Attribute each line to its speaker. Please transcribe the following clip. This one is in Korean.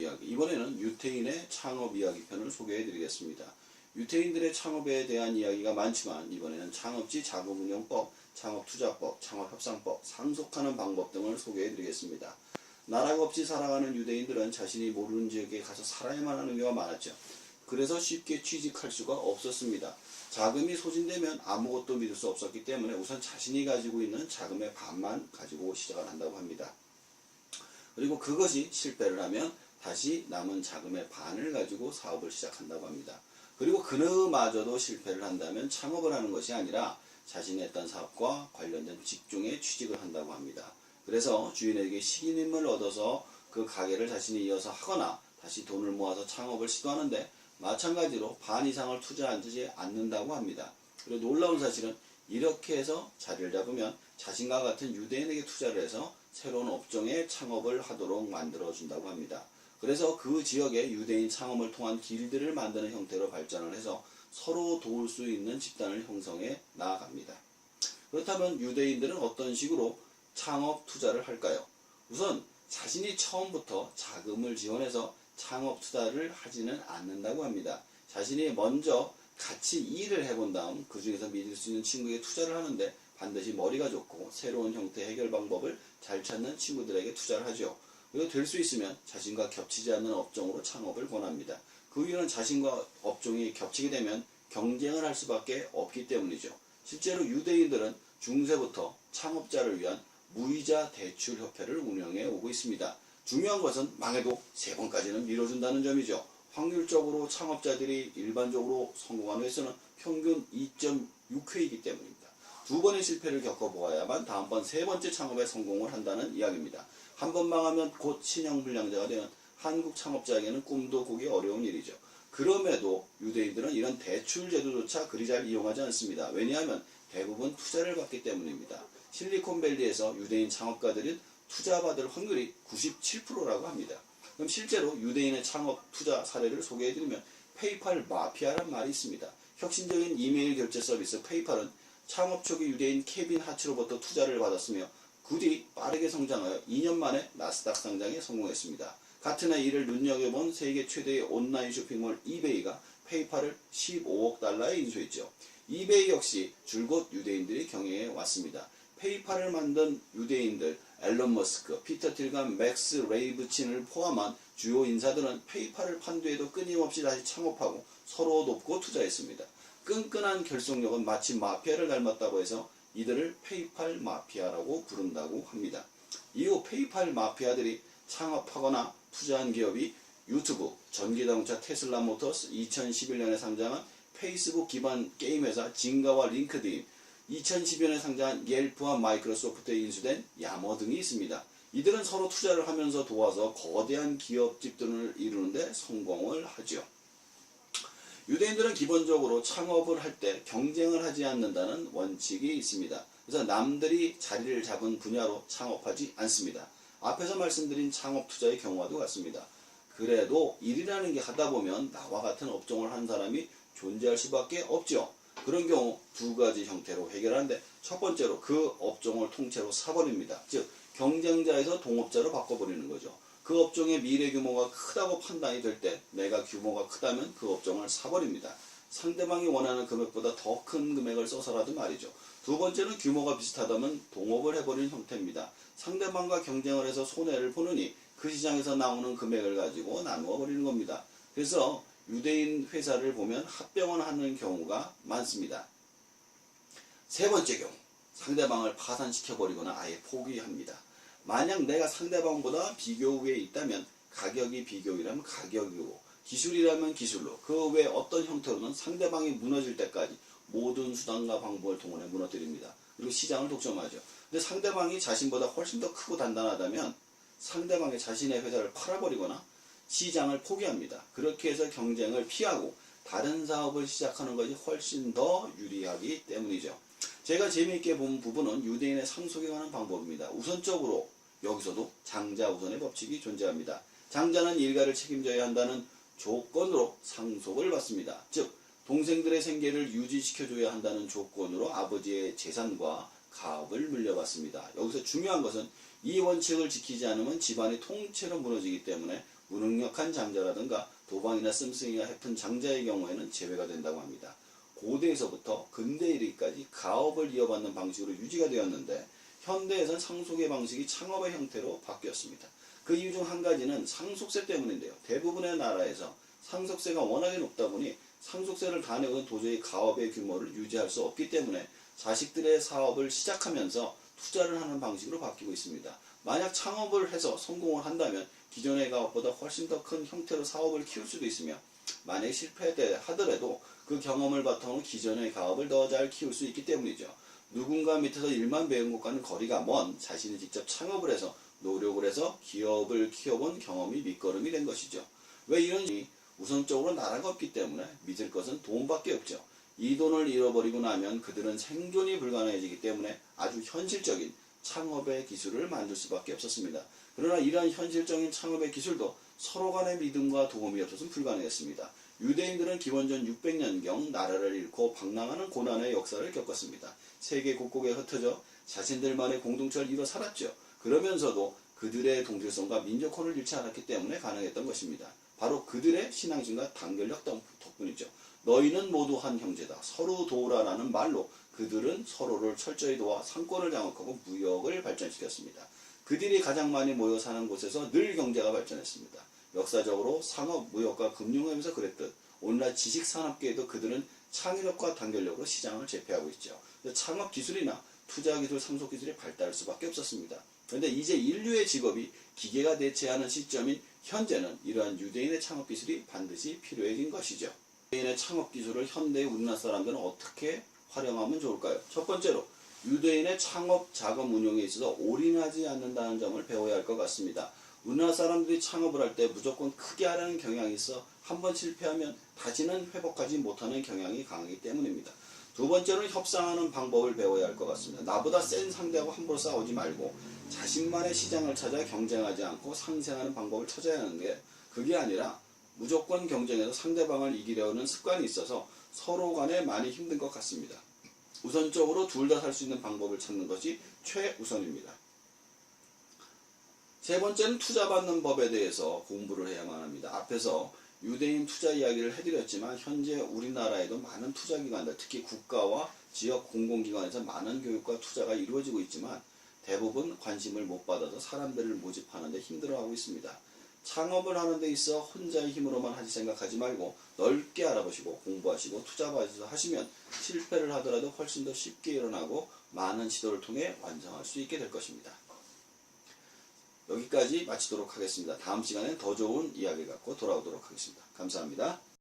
Speaker 1: 이야기. 이번에는 유태인의 창업 이야기 편을 소개해 드리겠습니다. 유태인들의 창업에 대한 이야기가 많지만 이번에는 창업지 자금운용법, 창업투자법, 창업협상법, 상속하는 방법 등을 소개해 드리겠습니다. 나라가 없이 살아가는 유대인들은 자신이 모르는 지역에 가서 살아야만 하는 경우가 많았죠. 그래서 쉽게 취직할 수가 없었습니다. 자금이 소진되면 아무것도 믿을 수 없었기 때문에 우선 자신이 가지고 있는 자금의 반만 가지고 시작을 한다고 합니다. 그리고 그것이 실패를 하면 다시 남은 자금의 반을 가지고 사업을 시작한다고 합니다. 그리고 그느마저도 실패를 한다면 창업을 하는 것이 아니라 자신이 했던 사업과 관련된 직종에 취직을 한다고 합니다. 그래서 주인에게 식인임을 얻어서 그 가게를 자신이 이어서 하거나 다시 돈을 모아서 창업을 시도하는데 마찬가지로 반 이상을 투자하지 않는다고 합니다. 그리고 놀라운 사실은 이렇게 해서 자리를 잡으면 자신과 같은 유대인에게 투자를 해서 새로운 업종의 창업을 하도록 만들어준다고 합니다. 그래서 그 지역에 유대인 창업을 통한 길들을 만드는 형태로 발전을 해서 서로 도울 수 있는 집단을 형성해 나아갑니다. 그렇다면 유대인들은 어떤 식으로 창업 투자를 할까요? 우선 자신이 처음부터 자금을 지원해서 창업 투자를 하지는 않는다고 합니다. 자신이 먼저 같이 일을 해본 다음 그 중에서 믿을 수 있는 친구에게 투자를 하는데 반드시 머리가 좋고 새로운 형태 해결 방법을 잘 찾는 친구들에게 투자를 하죠. 그리고 될수 있으면 자신과 겹치지 않는 업종으로 창업을 권합니다. 그 이유는 자신과 업종이 겹치게 되면 경쟁을 할 수밖에 없기 때문이죠. 실제로 유대인들은 중세부터 창업자를 위한 무이자 대출 협회를 운영해 오고 있습니다. 중요한 것은 망해도 세 번까지는 밀어준다는 점이죠. 확률적으로 창업자들이 일반적으로 성공하는 횟수는 평균 2.6회이기 때문입니다. 두 번의 실패를 겪어보아야만 다음번 세 번째 창업에 성공을 한다는 이야기입니다. 한 번 망하면 곧 신형 불량자가 되는 한국 창업자에게는 꿈도 꾸기 어려운 일이죠. 그럼에도 유대인들은 이런 대출 제도조차 그리 잘 이용하지 않습니다. 왜냐하면 대부분 투자를 받기 때문입니다. 실리콘밸리에서 유대인 창업가들은 투자받을 확률이 97%라고 합니다. 그럼 실제로 유대인의 창업 투자 사례를 소개해드리면 페이팔 마피아란 말이 있습니다. 혁신적인 이메일 결제 서비스 페이팔은 창업 초기 유대인 케빈 하츠로부터 투자를 받았으며 그 뒤 빠르게 성장하여 2년 만에 나스닥 상장에 성공했습니다. 같은 해 이를 눈여겨본 세계 최대의 온라인 쇼핑몰 이베이가 페이팔을 15억 달러에 인수했죠. 이베이 역시 줄곧 유대인들이 경영해 왔습니다. 페이팔을 만든 유대인들 앨런 머스크, 피터 틸감, 맥스 레이브친을 포함한 주요 인사들은 페이팔을 판 뒤에도 끊임없이 다시 창업하고 서로 돕고 투자했습니다. 끈끈한 결속력은 마치 마피아를 닮았다고 해서 이들을 페이팔 마피아라고 부른다고 합니다. 이후 페이팔 마피아들이 창업하거나 투자한 기업이 유튜브, 전기자동차 테슬라 모터스, 2011년에 상장한 페이스북 기반 게임 회사 진가와 링크드인, 2012년에 상장한 옐프와 마이크로소프트에 인수된 야머 등이 있습니다. 이들은 서로 투자를 하면서 도와서 거대한 기업 집단을 이루는데 성공을 하죠. 유대인들은 기본적으로 창업을 할 때 경쟁을 하지 않는다는 원칙이 있습니다. 그래서 남들이 자리를 잡은 분야로 창업하지 않습니다. 앞에서 말씀드린 창업 투자의 경우와도 같습니다. 그래도 일이라는 게 하다 보면 나와 같은 업종을 한 사람이 존재할 수밖에 없죠. 그런 경우 두 가지 형태로 해결하는데 첫 번째로 그 업종을 통째로 사버립니다. 즉 경쟁자에서 동업자로 바꿔버리는 거죠. 그 업종의 미래 규모가 크다고 판단이 될 때 내가 규모가 크다면 그 업종을 사버립니다. 상대방이 원하는 금액보다 더 큰 금액을 써서라도 말이죠. 두 번째는 규모가 비슷하다면 동업을 해버리는 형태입니다. 상대방과 경쟁을 해서 손해를 보느니 그 시장에서 나오는 금액을 가지고 나누어 버리는 겁니다. 그래서 유대인 회사를 보면 합병을 하는 경우가 많습니다. 세 번째 경우, 상대방을 파산시켜 버리거나 아예 포기합니다. 만약 내가 상대방보다 비교 위에 있다면 가격이 비교이라면 가격이고 기술이라면 기술로 그 외 어떤 형태로는 상대방이 무너질 때까지 모든 수단과 방법을 동원해 무너뜨립니다. 그리고 시장을 독점하죠. 근데 상대방이 자신보다 훨씬 더 크고 단단하다면 상대방이 자신의 회사를 팔아버리거나 시장을 포기합니다. 그렇게 해서 경쟁을 피하고 다른 사업을 시작하는 것이 훨씬 더 유리하기 때문이죠. 제가 재미있게 본 부분은 유대인의 상속에 관한 방법입니다. 우선적으로 여기서도 장자 우선의 법칙이 존재합니다. 장자는 일가를 책임져야 한다는 조건으로 상속을 받습니다. 즉 동생들의 생계를 유지시켜줘야 한다는 조건으로 아버지의 재산과 가업을 물려받습니다. 여기서 중요한 것은 이 원칙을 지키지 않으면 집안이 통째로 무너지기 때문에 무능력한 장자라든가 도방이나 씀씀이가 해픈 장자의 경우에는 제외가 된다고 합니다. 고대에서부터 근대에 이르기까지 가업을 이어받는 방식으로 유지가 되었는데 현대에선 상속의 방식이 창업의 형태로 바뀌었습니다. 그 이유 중 한 가지는 상속세 때문인데요. 대부분의 나라에서 상속세가 워낙에 높다 보니 상속세를 다 내고는 도저히 가업의 규모를 유지할 수 없기 때문에 자식들의 사업을 시작하면서 투자를 하는 방식으로 바뀌고 있습니다. 만약 창업을 해서 성공을 한다면 기존의 가업보다 훨씬 더 큰 형태로 사업을 키울 수도 있으며 만약 실패하더라도 그 경험을 바탕으로 기존의 가업을 더 잘 키울 수 있기 때문이죠. 누군가 밑에서 일만 배운 것과는 거리가 먼 자신이 직접 창업을 해서 노력을 해서 기업을 키워본 경험이 밑거름이 된 것이죠. 왜 이런지 우선적으로 나라가 없기 때문에 믿을 것은 돈밖에 없죠. 이 돈을 잃어버리고 나면 그들은 생존이 불가능해지기 때문에 아주 현실적인 창업의 기술을 만들 수밖에 없었습니다. 그러나 이러한 현실적인 창업의 기술도 서로 간의 믿음과 도움이 없어서는 불가능했습니다. 유대인들은 기원전 600년경 나라를 잃고 방랑하는 고난의 역사를 겪었습니다. 세계 곳곳에 흩어져 자신들만의 공동체를 이뤄 살았죠. 그러면서도 그들의 동질성과 민족혼을 잃지 않았기 때문에 가능했던 것입니다. 바로 그들의 신앙심과 단결력 덕분이죠. 너희는 모두 한 형제다. 서로 도우라라는 말로 그들은 서로를 철저히 도와 상권을 장악하고 무역을 발전시켰습니다. 그들이 가장 많이 모여 사는 곳에서 늘 경제가 발전했습니다. 역사적으로 상업, 무역과 금융업에서 그랬듯 오늘날 지식산업계에도 그들은 창의력과 단결력으로 시장을 제패하고 있죠. 창업 기술이나 투자 기술, 상속 기술이 발달할 수밖에 없었습니다. 그런데 이제 인류의 직업이 기계가 대체하는 시점인 현재는 이러한 유대인의 창업 기술이 반드시 필요해진 것이죠. 유대인의 창업 기술을 현대의 우리나라 사람들은 어떻게 활용하면 좋을까요? 첫 번째로 유대인의 창업 자금 운용에 있어서 올인하지 않는다는 점을 배워야 할 것 같습니다. 우리나라 사람들이 창업을 할 때 무조건 크게 하려는 경향이 있어 한 번 실패하면 다시는 회복하지 못하는 경향이 강하기 때문입니다. 두 번째로는 협상하는 방법을 배워야 할 것 같습니다. 나보다 센 상대하고 함부로 싸우지 말고 자신만의 시장을 찾아 경쟁하지 않고 상생하는 방법을 찾아야 하는 게 그게 아니라 무조건 경쟁해서 상대방을 이기려는 습관이 있어서 서로 간에 많이 힘든 것 같습니다. 우선적으로 둘 다 살 수 있는 방법을 찾는 것이 최우선입니다. 세 번째는 투자받는 법에 대해서 공부를 해야만 합니다. 앞에서 유대인 투자 이야기를 해드렸지만 현재 우리나라에도 많은 투자기관들, 특히 국가와 지역 공공기관에서 많은 교육과 투자가 이루어지고 있지만 대부분 관심을 못 받아서 사람들을 모집하는데 힘들어하고 있습니다. 창업을 하는 데 있어 혼자의 힘으로만 하지 생각하지 말고 넓게 알아보시고 공부하시고 투자받아서 하시면 실패를 하더라도 훨씬 더 쉽게 일어나고 많은 시도를 통해 완성할 수 있게 될 것입니다. 여기까지 마치도록 하겠습니다. 다음 시간엔 더 좋은 이야기 갖고 돌아오도록 하겠습니다. 감사합니다.